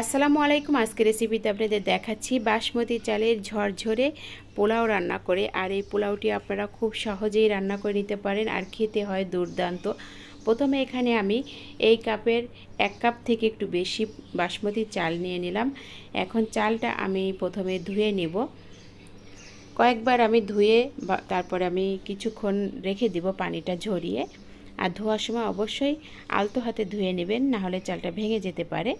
আসসালামু আলাইকুম আজকে রেসিপিতে আপনাদের দেখাচ্ছি বাসমতি চালের ঝরঝরে পোলাও রান্না করে। আর এই পোলাওটি আপনারা খুব সহজেই রান্না করে নিতে পারেন আর খেতে হয় দুর্দান্ত। প্রথমে এখানে আমি এই কাপের এক কাপ থেকে একটু বেশি বাসমতি চাল নিয়ে নিলাম। এখন চালটা আমি প্রথমে ধুয়ে নেব। কয়েকবার আমি ধুয়ে তারপর আমি কিছুক্ষণ রেখে দিব পানিটা ঝরিয়ে। আর ধোয়ার সময় অবশ্যই আলতো হাতে ধুয়ে নেবেন না হলে চালটা ভেঙে যেতে পারে।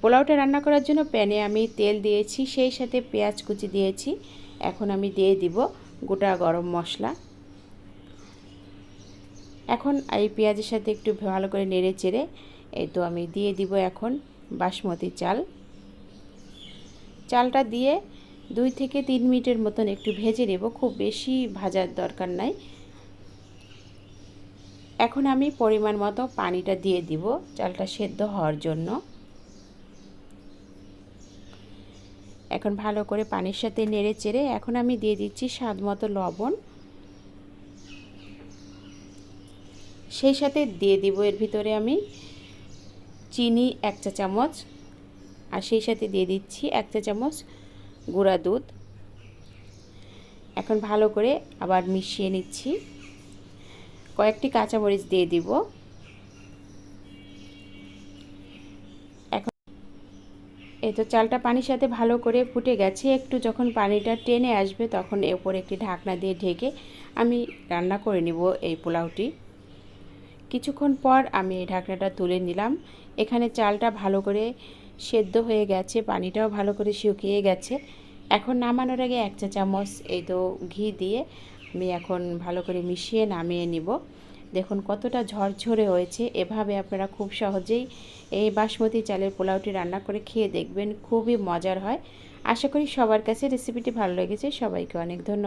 পোলাওটা রান্না করার জন্য প্যানে আমি তেল দিয়েছি, সেই সাথে পেঁয়াজ কুচি দিয়েছি। এখন আমি দিয়ে দিব গোটা গরম মশলা। এখন এই পেঁয়াজের সাথে একটু ভালো করে নেড়ে চেড়ে, এই তো আমি দিয়ে দিব এখন বাসমতি চাল। চালটা দিয়ে দুই থেকে তিন মিনিটের মতন একটু ভেজে নেব, খুব বেশি ভাজার দরকার নাই। এখন আমি পরিমাণ মতো পানিটা দিয়ে দিব চালটা সেদ্ধ হওয়ার জন্য। এখন ভালো করে পানির সাথে নেড়ে চেড়ে এখন আমি দিয়ে দিচ্ছি স্বাদ মতো লবণ। সেই সাথে দিয়ে দিব এর ভিতরে আমি চিনি এক চা চামচ আর সেই সাথে দিয়ে দিচ্ছি এক চা চামচ গুঁড়া দুধ। এখন ভালো করে আবার মিশিয়ে নিচ্ছি। কয়েকটি কাঁচামরিচ দিয়ে দিব। এই তো চালটা পানির সাথে ভালো করে ফুটে গেছে। একটু যখন পানিটা টেনে আসবে তখন উপরে একটি ঢাকনা দিয়ে ঢেকে আমি রান্না করে নিব এই পোলাওটি। কিছুক্ষণ পর আমি এই ঢাকনাটা তুলে নিলাম। এখানে চালটা ভালো করে সেদ্ধ হয়ে গেছে, পানিটাও ভালো করে শুকিয়ে গেছে। এখন নামানোর আগে এক চা চামচ এই তো ঘি দিয়ে আমি এখন ভালো করে মিশিয়ে নামিয়ে নিব। দেখুন কতটা ঝরঝরে হয়েছে। এভাবে আপনারা খুব সহজেই এই বাসমতি চালের পোলাওটি রান্না করে খেয়ে দেখবেন, খুবই মজার হয়। আশা করি সবার কাছে রেসিপিটি ভালো লেগেছে। সবাইকে অনেক ধন্যবাদ।